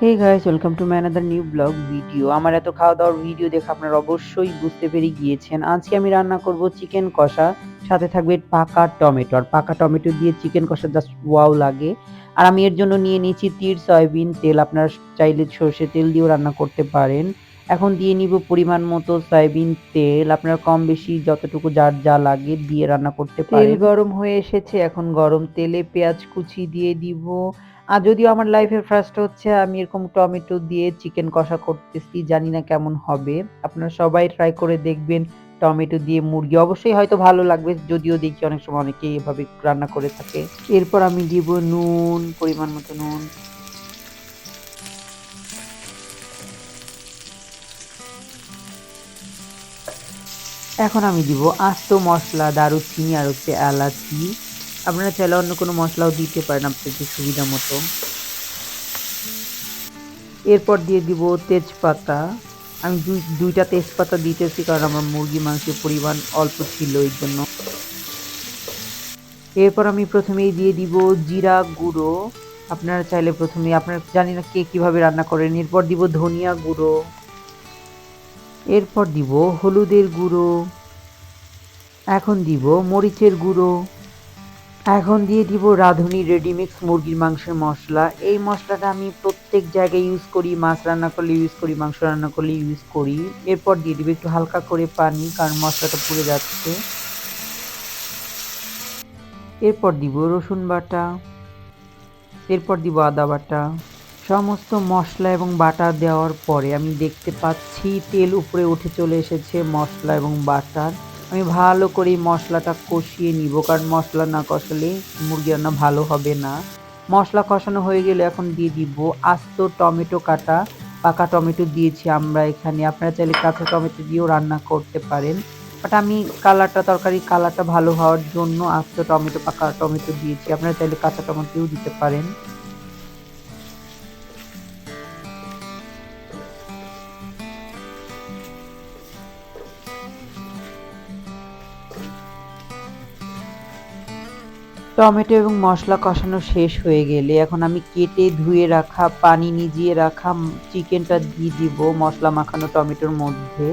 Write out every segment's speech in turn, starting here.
Hey guys welcome to my another new blog video আমার এত খাওয়া দাওয়ার ভিডিও দেখে আপনারা অবশ্যই বুঝতে পেরে গিয়েছেন। আজকে আমি রান্না করব চিকেন কষা সাথে থাকবে পাকা টমেটো। আর পাকা টমেটো দিয়ে চিকেন কষা জাস্ট ওয়াও লাগে। আর আমি এর জন্য নিয়ে নিয়েছি তির সয়াবিন তেল। আপনারা চাইলে সর্ষে তেল দিয়েও রান্না করতে পারেন। এখন দিয়ে নিব পরিমাণ মতো সয়াবিন তেল। আপনার কম বেশি যতটুকু যার যা লাগে দিয়ে রান্না করতে পারেন। তেল গরম হয়ে এসেছে। এখন গরম তেলে পেঁয়াজ কুচি দিয়ে দিব। আর যদিও আমার লাইফের ফার্স্ট হচ্ছে, আমি এরকম টমেটো দিয়ে চিকেন কষা করতেছি, জানি না কেমন হবে। আপনারা সবাই ট্রাই করে দেখবেন, টমেটো দিয়ে মুরগি। অবশ্যই হয়তো ভালো লাগবে, যদিও দেখি অনেক সময় অনেকে এভাবে রান্না করে থাকে। এরপর আমি দিব নুন, পরিমাণ মতো নুন। এখন আমি দিব আস্ত মশলা, দারুচিনি আর হচ্ছে এলাচি। আপনারা চাইলে অন্য কোনো মশলাও দিতে পারেন আপনাদের সুবিধা মতো। এরপর দিয়ে দিব তেজপাতা। আমি দুই, দুইটা তেজপাতা দিতেছি কারণ আমার মুরগি মাংসের পরিমাণ অল্প ছিল এই জন্য। এরপর আমি প্রথমেই দিয়ে দিব জিরা গুঁড়ো। আপনারা চাইলে প্রথমে, আপনারা জানি না কে কীভাবে রান্না করেন। এরপর দিব ধনিয়া গুঁড়ো। এরপর দিব হলুদের গুঁড়ো। এখন দিব মরিচের গুঁড়ো। এখন দিয়ে দিব রাঁধুনি রেডিমিক্স মুরগির মাংসের মশলা। এই মশলাটা আমি প্রত্যেক জায়গায় ইউজ করি, মাছ রান্না করলে ইউজ করি, মাংস রান্না করলে ইউজ করি। এরপর দিয়ে দিব একটু হালকা করে পানি, কারণ মশলাটা পুড়ে যাচ্ছে। এরপর দিব রসুন বাটা, এরপর দিব আদা বাটা। সমস্ত মশলা এবং বাটা দেওয়ার পরে আমি দেখতে পাচ্ছি তেল উপরে উঠে চলে এসেছে মশলা এবং বাটার। আমি ভালো করে মশলাটা কষিয়ে নিব, কারণ মশলা না কষালে মুরগি রান্না ভালো হবে না। মশলা কষানো হয়ে গেলে এখন দিয়ে দিব আস্ত টমেটো কাটা, পাকা টমেটো দিয়েছি আমরা এখানে। আপনারা চাইলে কাঁচা টমেটো দিয়েও রান্না করতে পারেন। বাট আমি কালারটা তরকারি কালারটা ভালো হওয়ার জন্য আস্ত টমেটো, পাকা টমেটো দিয়েছি। আপনারা চাইলে কাঁচা টমেটোও দিতে পারেন। টমেটো এবং মশলা কষানো শেষ হয়ে গেলে এখন আমি কেটে ধুয়ে রাখা, পানি নিজিয়ে রাখা চিকেনটা দিয়ে দিব মশলা মাখানো টমেটোর মধ্যে।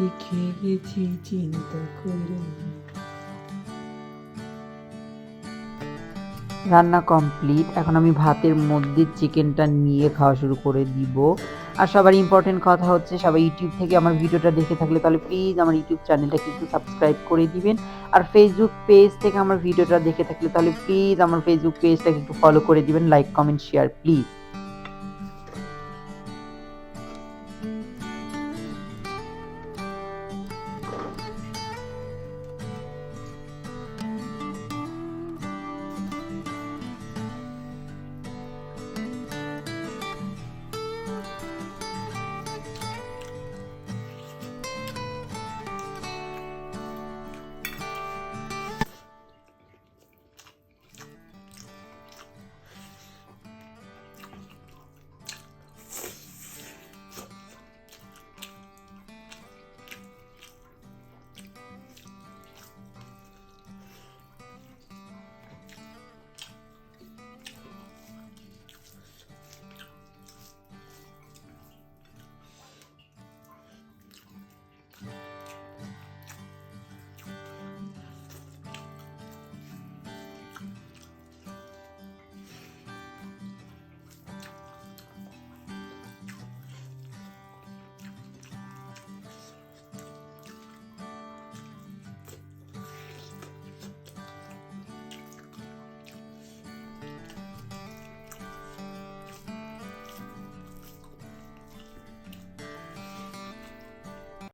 শিখে চিন্তা করে। রান্না কমপ্লিট। এখন আমি ভাতের মধ্যে চিকেনটা নিয়ে খাওয়া শুরু করে দিব। আর সবার ইম্পর্টেন্ট কথা হচ্ছে, সবাই ইউটিউব থেকে আমার ভিডিওটা দেখে থাকলে তাহলে প্লিজ আমার ইউটিউব চ্যানেলটা কিন্তু সাবস্ক্রাইব করে দিবেন। আর ফেসবুক পেজ থেকে আমার ভিডিওটা দেখে থাকলে তাহলে প্লিজ আমার ফেসবুক পেজটাকে একটু ফলো করে দিবেন লাইক কমেন্ট শেয়ার প্লিজ